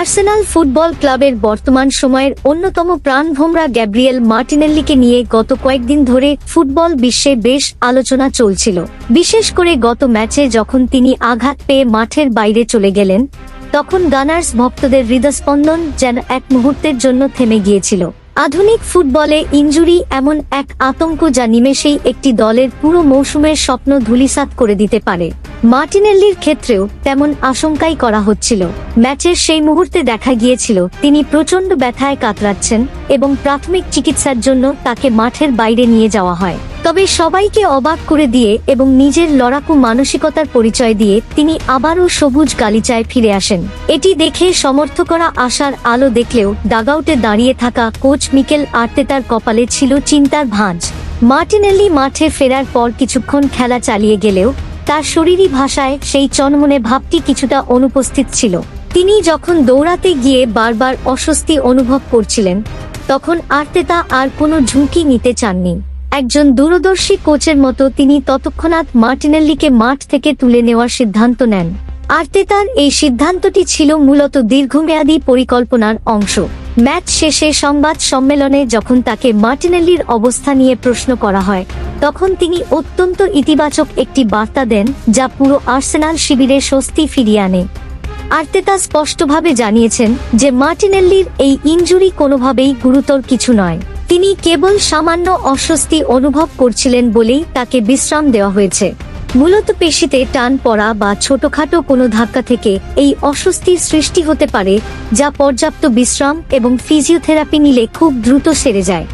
Arsenal football ক্লাবের বর্তমান সময়ের অন্যতম প্রাণভোমরা গ্যাব্রিয়েল মার্টিনেল্লিকে নিয়ে গত কয়েকদিন ধরে ফুটবল বিশ্বে বেশ আলোচনা চলছিল। বিশেষ করে গত ম্যাচে যখন তিনি আঘাত পেয়ে মাঠের বাইরে চলে গেলেন, তখন গানার্স ভক্তদের হৃদস্পন্দন যেন এক মুহূর্তের জন্য থেমে গিয়েছিল। আধুনিক ফুটবলে ইনজুরি এমন এক আতঙ্ক যা নিমেষেই একটি দলের পুরো মৌসুমের স্বপ্ন ধূলিসাৎ করে দিতে পারে। মার্টিনেল্লির ক্ষেত্রেও তেমন আশঙ্কাই করা হচ্ছিল। ম্যাচের সেই মুহূর্তে দেখা গিয়েছিল, তিনি প্রচণ্ড ব্যথায় কাতরাচ্ছেন এবং প্রাথমিক চিকিৎসার জন্য তাকে মাঠের বাইরে নিয়ে যাওয়া হয়। তবে সবাইকে অবাক করে দিয়ে এবং নিজের লড়াকু মানসিকতার পরিচয় দিয়ে তিনি আবারও সবুজ গালিচায় ফিরে আসেন। এটি দেখে সমর্থকরা আশার আলো দেখলেও ডাগাউটে দাঁড়িয়ে থাকা কোচ মিকেল আর্তেতার কপালে ছিল চিন্তার ভাঁজ। মার্টিনেল্লি মাঠে ফেরার পর কিছুক্ষণ খেলা চালিয়ে গেলেও তার শরীরী ভাষায় সেই চনমনে ভাবটি কিছুটা অনুপস্থিত ছিল। তিনি যখন দৌড়াতে গিয়ে বারবার অস্বস্তি অনুভব করছিলেন, তখন আর্তেতা আর কোনো ঝুঁকি নিতে চাননি। একজন দূরদর্শী কোচের মতো তিনি ততক্ষণাৎ মার্টিনেল্লিকে মাঠ থেকে তুলে নেওয়ার সিদ্ধান্ত নেন। আর্তেতার এই সিদ্ধান্তটি ছিল মূলত দীর্ঘমেয়াদী পরিকল্পনার অংশ। ম্যাচ শেষে সংবাদ সম্মেলনে যখন তাকে মার্টিনেল্লির অবস্থা নিয়ে প্রশ্ন করা হয় তখন তিনি অত্যন্ত ইতিবাচক একটি বার্তা দেন, যা পুরো আর্সেনাল শিবিরে স্বস্তি ফিরিয়ে আনে। আর্তেতা স্পষ্টভাবে জানিয়েছেন যে মার্টিনেল্লির এই ইনজুরি কোনোভাবেই গুরুতর কিছু নয়। তিনি কেবল সামান্য অস্বস্তি অনুভব করছিলেন বলেই তাকে বিশ্রাম দেওয়া হয়েছে। মূলত পেশিতে টান পড়া বা ছোটখাটো কোনো ধাক্কা থেকে এই অস্বস্তির সৃষ্টি হতে পারে, যা পর্যাপ্ত বিশ্রাম এবং ফিজিওথেরাপি নিলে খুব দ্রুত সেরে যায়।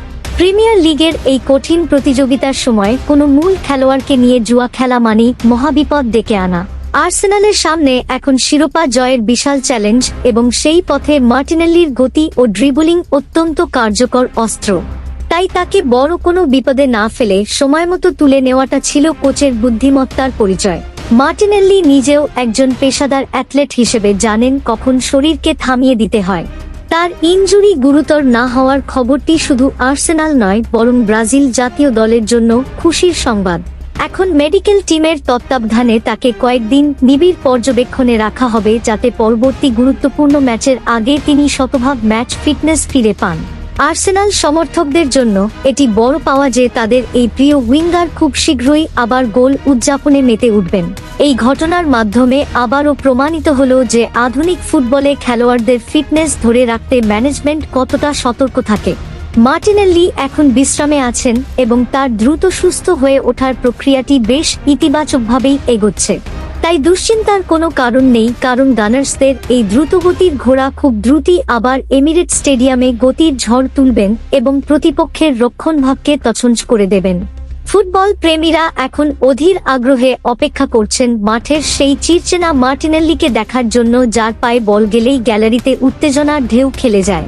প্রিমিয়ার লিগের এই কঠিন প্রতিযোগিতার সময় কোনো মূল খেলোয়াড়কে নিয়ে জুয়া খেলা মানেই মহাবিপদ ডেকে আনা। আর্সেনালের সামনে এখন শিরোপা জয়ের বিশাল চ্যালেঞ্জ এবং সেই পথে মার্টিনেল্লির গতি ও ড্রিবলিং অত্যন্ত কার্যকর অস্ত্র। তাই তাকে বড় কোনো বিপদে না ফেলে সময়মতো তুলে নেওয়াটা ছিল কোচের বুদ্ধিমত্তার পরিচয়। মার্টিনেল্লি নিজেও একজন পেশাদার অ্যাথলেট হিসেবে জানেন কখন শরীরকে থামিয়ে দিতে হয়। তার ইনজুরি গুরুতর না হওয়ার খবরটি শুধু আর্সেনাল নয়, বরং ব্রাজিল জাতীয় দলের জন্য খুশির সংবাদ। এখন মেডিকেল টিমের তত্ত্বাবধানে তাকে কয়েকদিন নিবিড় পর্যবেক্ষণে রাখা হবে, যাতে পরবর্তী গুরুত্বপূর্ণ ম্যাচের আগে তিনি শতভাগ ম্যাচ ফিটনেস ফিরে পান। আর্সেনাল সমর্থকদের জন্য এটি বড় পাওয়া যে তাদের এই প্রিয় উইঙ্গার খুব শীঘ্রই আবার গোল উদযাপনে মেতে উঠবেন। এই ঘটনার মাধ্যমে আবারও প্রমাণিত হল যে আধুনিক ফুটবলে খেলোয়াড়দের ফিটনেস ধরে রাখতে ম্যানেজমেন্ট কতটা সতর্ক থাকে। মার্টিনেল্লি এখন বিশ্রামে আছেন এবং তার দ্রুত সুস্থ হয়ে ওঠার প্রক্রিয়াটি বেশ ইতিবাচকভাবেই এগোচ্ছে। তাই দুশ্চিন্তার কোনো কারণ নেই, কারণ গানার্সদের এই দ্রুতগতির ঘোড়া খুব দ্রুতই আবার এমিরেট স্টেডিয়ামে গতির ঝড় তুলবেন এবং প্রতিপক্ষের রক্ষণভাগকে তছঞ্চ করে দেবেন। ফুটবল প্রেমীরা এখন অধীর আগ্রহে অপেক্ষা করছেন মাঠের সেই চিরচেনা মার্টিনেল্লিকে দেখার জন্য যার পায়ে বল গেলেই গ্যালারিতে উত্তেজনার ঢেউ খেলে যায়।